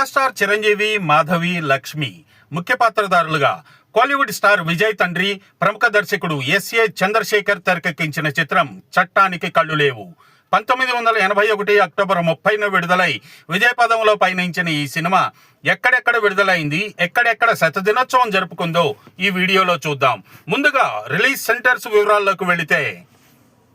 Megastar Chiranjeevi Madhavi Lakshmi ముఖ్య పాత్రధారులుగా Kollywood star Vijay తండ్రి ప్రముఖ దర్శకుడు ఎస్ఏ చంద్రశేఖర్ తెరకెక్కించిన చిత్రం చట్టానికి కళ్ళు లేవు. పంతొమ్మిది వందల ఎనభై ఒకటి అక్టోబర్ ముప్పైన విడుదలై విజయపదంలో పయనించిన ఈ సినిమా ఎక్కడెక్కడ విడుదలైంది ఎక్కడెక్కడ శతదినోత్సవం జరుపుకుందో ఈ వీడియోలో చూద్దాం. ముందుగా రిలీజ్ సెంటర్స్ వివరాల్లోకి వెళితే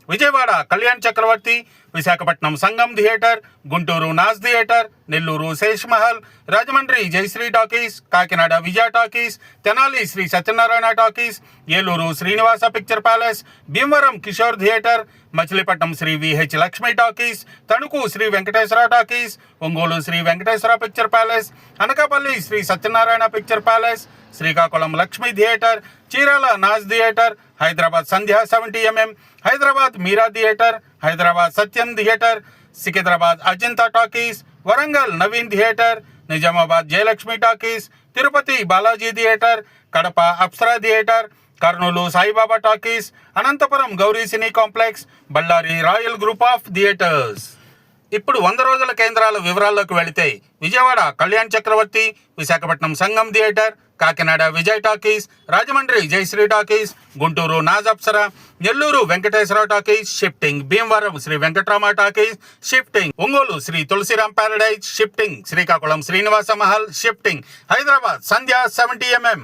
Vijayawada Kalyan Chakravarthi Visakhapatnam Sangam theatre Guntur Naz theatre Nellore Sesh Mahal Rajahmundry Jayasri talkies Kakinada Vijaya talkies Tenali Sri Satyanarayana talkies Eluru Srinivasa picture palace Bhimavaram Kishore theatre Machilipatnam Sri V H Lakshmi talkies Tanuku Sri Venkateswara talkies Ongole Sri Venkateswara picture palace Anakapalli Sri Satyanarayana picture palace Srikakulam Lakshmi theatre Chirala Naz theatre Hyderabad Sandhya seventy MM Hyderabad Meera theatre Hyderabad Satyam theatre Secunderabad Ajanta talkies Warangal Naveen theatre Nizamabad Jayalakshmi talkies Tirupati Balaji theatre Kadapa Apsara theatre Kurnool Saibaba talkies Anantapuram Gowri cine complex Ballari Royal group of theatres. ఇప్పుడు వంద రోజుల కేంద్రాల వివరాల్లోకి వెళితే Vijayawada Kalyan Chakravarthi Visakhapatnam Sangam theatre Kakinada Vijay talkies Rajahmundry Jayasri talkies Guntur Naz Apsara Nellore Venkateswara talkies shifting Bhimavaram Sri Venkatarama talkies shifting Ongole Sri Tulasiram Paradise shifting Srikakulam Srinivasa Mahal shifting Hyderabad Sandhya seventy MM